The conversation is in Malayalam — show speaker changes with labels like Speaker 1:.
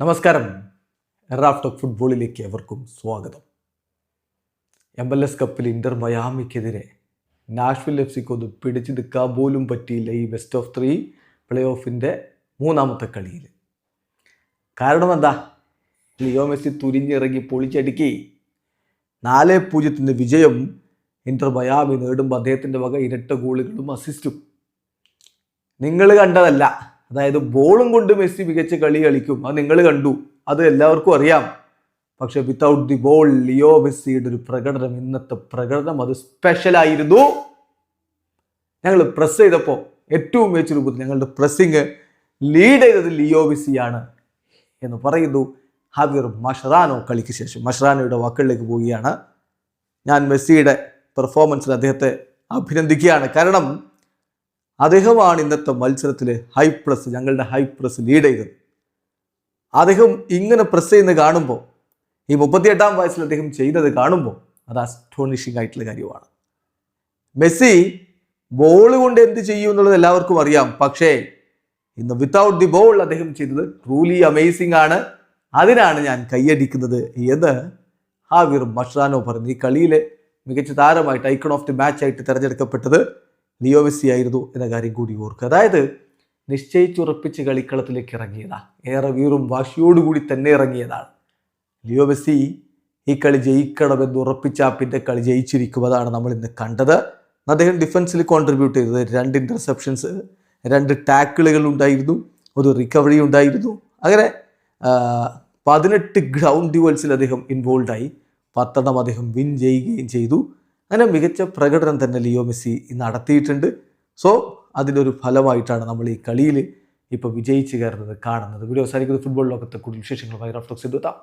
Speaker 1: നമസ്കാരം. റാഫ്റ്റോക്ക് ഫുട്ബോളിലേക്ക് എവർക്കും സ്വാഗതം. എം എൽ എസ് കപ്പിൽ ഇന്റർ മയാമിക്കെതിരെ നാഷ്വിൽ എഫ് സിക്ക് ഒന്ന് പിടിച്ചു നിൽക്കാൻ പോലും പറ്റിയില്ല ഈ ബെസ്റ്റ് ഓഫ് ത്രീ പ്ലേ ഓഫിന്റെ മൂന്നാമത്തെ കളിയിൽ. കാരണം എന്താ? ലിയോ മെസ്സി തുരിഞ്ഞിറങ്ങി പൊളിച്ചടുക്കി. നാല് പൂജ്യത്തിന്റെ വിജയം ഇന്റർ മയാമി നേടുമ്പോൾ അദ്ദേഹത്തിന്റെ വക ഇരട്ട ഗോളുകളും അസിസ്റ്റും നിങ്ങൾ കണ്ടതല്ല. അതായത് ബോളും കൊണ്ട് മെസ്സി മികച്ച കളി കളിക്കും. അത് നിങ്ങൾ കണ്ടു. അത് എല്ലാവർക്കും അറിയാം. പക്ഷെ വിത്തൗട്ട് ദി ബോൾ ലിയോ മെസ്സിയുടെ ഒരു പ്രകടനം ഇന്നത്തെ പ്രകടനം അത് സ്പെഷ്യലായിരുന്നു ഞങ്ങൾ പ്രസ് ചെയ്തപ്പോൾ ഏറ്റവും മികച്ച രൂപത്തിൽ ഞങ്ങളുടെ പ്രസ്സിങ് ലീഡ് ചെയ്തത് ലിയോ മെസ്സിയാണ് എന്ന് പറയുന്നു ഹാവിർ മഷറാനോ കളിക്ക് ശേഷം. മഷറാനോയുടെ വാക്കുകളിലേക്ക് പോവുകയാണ്. ഞാൻ മെസ്സിയുടെ പെർഫോമൻസിന് അദ്ദേഹത്തെ അഭിനന്ദിക്കുകയാണ്. കാരണം അദ്ദേഹമാണ് ഇന്നത്തെ മത്സരത്തിൽ ഹൈ പ്രസ് ഞങ്ങളുടെ ഹൈ പ്രസ് ലീഡ് ചെയ്തത് അദ്ദേഹം ഇങ്ങനെ പ്രസ് ചെയ്യുന്ന കാണുമ്പോൾ ഈ മുപ്പത്തിയെട്ടാം വയസ്സിൽ അദ്ദേഹം ചെയ്തത് കാണുമ്പോൾ അത് അസ്റ്റോണിഷിംഗ് ആയിട്ടുള്ള കാര്യമാണ്. മെസ്സി ബോൾ കൊണ്ട് എന്ത് ചെയ്യും എന്നുള്ളത് എല്ലാവർക്കും അറിയാം. പക്ഷേ ഇന്ന് വിത്തൗട്ട് ദി ബോൾ അദ്ദേഹം ചെയ്തത് ട്രൂലി അമേസിംഗ് ആണ്. അതിനാണ് ഞാൻ കൈയടിക്കുന്നത് എന്ന് ഹാവിർ മഷ്റാനോ പറഞ്ഞു. ഈ കളിയിലെ മികച്ച താരമായിട്ട് ഐക്കൺ ഓഫ് ദി മാച്ച് ആയിട്ട് തിരഞ്ഞെടുക്കപ്പെട്ടത് ലിയോ ആയിരുന്നു എന്ന കാര്യം കൂടി ഓർക്കുക. അതായത് നിശ്ചയിച്ചുറപ്പിച്ച് കളിക്കളത്തിലേക്ക് ഇറങ്ങിയതാ. ഏറെ വീറും വാശിയോടുകൂടി തന്നെ ഇറങ്ങിയതാണ്. ലിയോ ഈ കളി ജയിക്കണമെന്ന് ഉറപ്പിച്ച പിന്നെ കളി ജയിച്ചിരിക്കും അതാണ് നമ്മൾ ഇന്ന് കണ്ടത്. അദ്ദേഹം ഡിഫൻസിൽ കോൺട്രിബ്യൂട്ട് ചെയ്തത് രണ്ട് ഇന്റർസെപ്ഷൻസ് രണ്ട് ടാക്കിളുകൾ ഉണ്ടായിരുന്നു ഒരു റിക്കവറി ഉണ്ടായിരുന്നു. അങ്ങനെ പതിനെട്ട് ഗ്രൗണ്ട് ഡ്യുവൽസിൽ അദ്ദേഹം ഇൻവോൾവ് ആയി. പത്തെണ്ണം അദ്ദേഹം വിൻ ചെയ്യുകയും ചെയ്തു. അങ്ങനെ മികച്ച പ്രകടനം തന്നെ ലിയോ മെസ്സി നടത്തിയിട്ടുണ്ട്. സോ അതിന്റെ ഒരു ഫലമായിട്ടാണ് നമ്മൾ ഈ കളിയിൽ ഇപ്പോൾ വിജയിച്ച് കയറുന്നത് കാണുന്നത്. വീഡിയോ അവസാനിക്കുന്നത് ഫുട്ബോൾ ലോകത്തെ കൂടുതൽ വിശേഷങ്ങളുമായി റഫ്ലക്സ് എത്താം